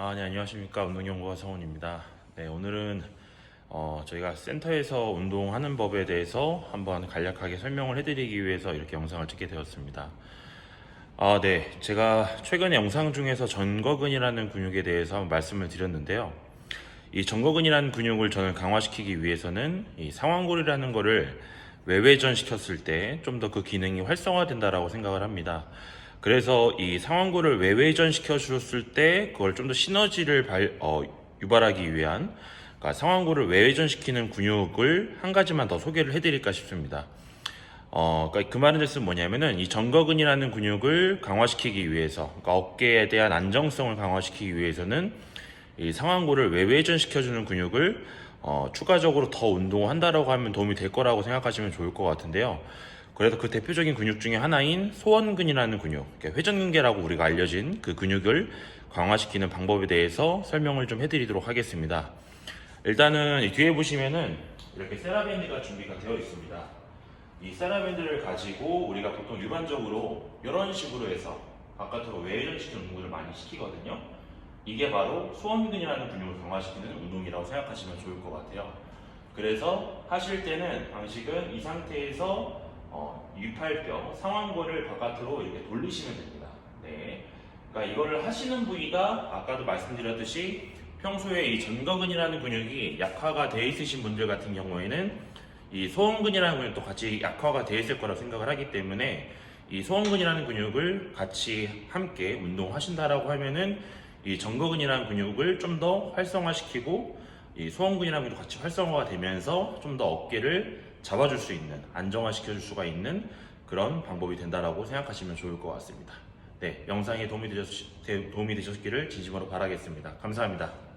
아, 네, 안녕하십니까. 운동연구가 성훈입니다. 네, 오늘은 어, 저희가 센터에서 운동하는 법에 대해서 한번 간략하게 설명을 해드리기 위해서 이렇게 영상을 찍게 되었습니다. 아, 네. 제가 최근에 영상 중에서 전거근이라는 근육에 대해서 말씀을 드렸는데요. 이 전거근이라는 근육을 저는 강화시키기 위해서는 이 상완골이라는 거를 외회전 시켰을 때 좀 더 그 기능이 활성화된다라고 생각을 합니다. 그래서 이 상완골을 외회전 시켜줬을 때 그걸 좀 더 시너지를 발- 어, 유발하기 위한 그러니까 상완골을 외회전 시키는 근육을 한 가지만 더 소개를 해드릴까 싶습니다. 어, 그러니까 그 말은 뜻은 뭐냐면은 이 전거근이라는 근육을 강화시키기 위해서, 그러니까 어깨에 대한 안정성을 강화시키기 위해서는 이 상완골을 외회전 시켜주는 근육을 어, 추가적으로 더 운동한다라고 하면 도움이 될 거라고 생각하시면 좋을 것 같은데요. 그래서 그 대표적인 근육 중에 하나인 소원근이라는 근육, 회전근개라고 우리가 알려진 그 근육을 강화시키는 방법에 대해서 설명을 좀 해드리도록 하겠습니다. 일단은 이 뒤에 보시면은 이렇게 세라밴드가 준비가 되어 있습니다. 이 세라밴드를 가지고 우리가 보통 일반적으로 이런 식으로 해서 바깥으로 외전시키는 운동을 많이 시키거든요. 이게 바로 소원근이라는 근육을 강화시키는 운동이라고 생각하시면 좋을 것 같아요. 그래서 하실 때는 방식은 이 상태에서 어, 유팔뼈, 상완골을 바깥으로 이렇게 돌리시면 됩니다. 네. 그러니까 이거를 하시는 부위가 아까도 말씀드렸듯이 평소에 이 전거근이라는 근육이 약화가 돼 있으신 분들 같은 경우에는 이 소원근이라는 근육도 같이 약화가 돼 있을 거라 생각을 하기 때문에 이 소원근이라는 근육을 같이 함께 운동하신다라고 하면은 이 전거근이라는 근육을 좀 더 활성화시키고 이 소원근이라는 근육도 같이 활성화가 되면서 좀 더 어깨를 잡아줄 수 있는 안정화시켜줄 수가 있는 그런 방법이 된다라고 생각하시면 좋을 것 같습니다. 네, 되셨, 도움이 되셨기를 진심으로 바라겠습니다. 감사합니다.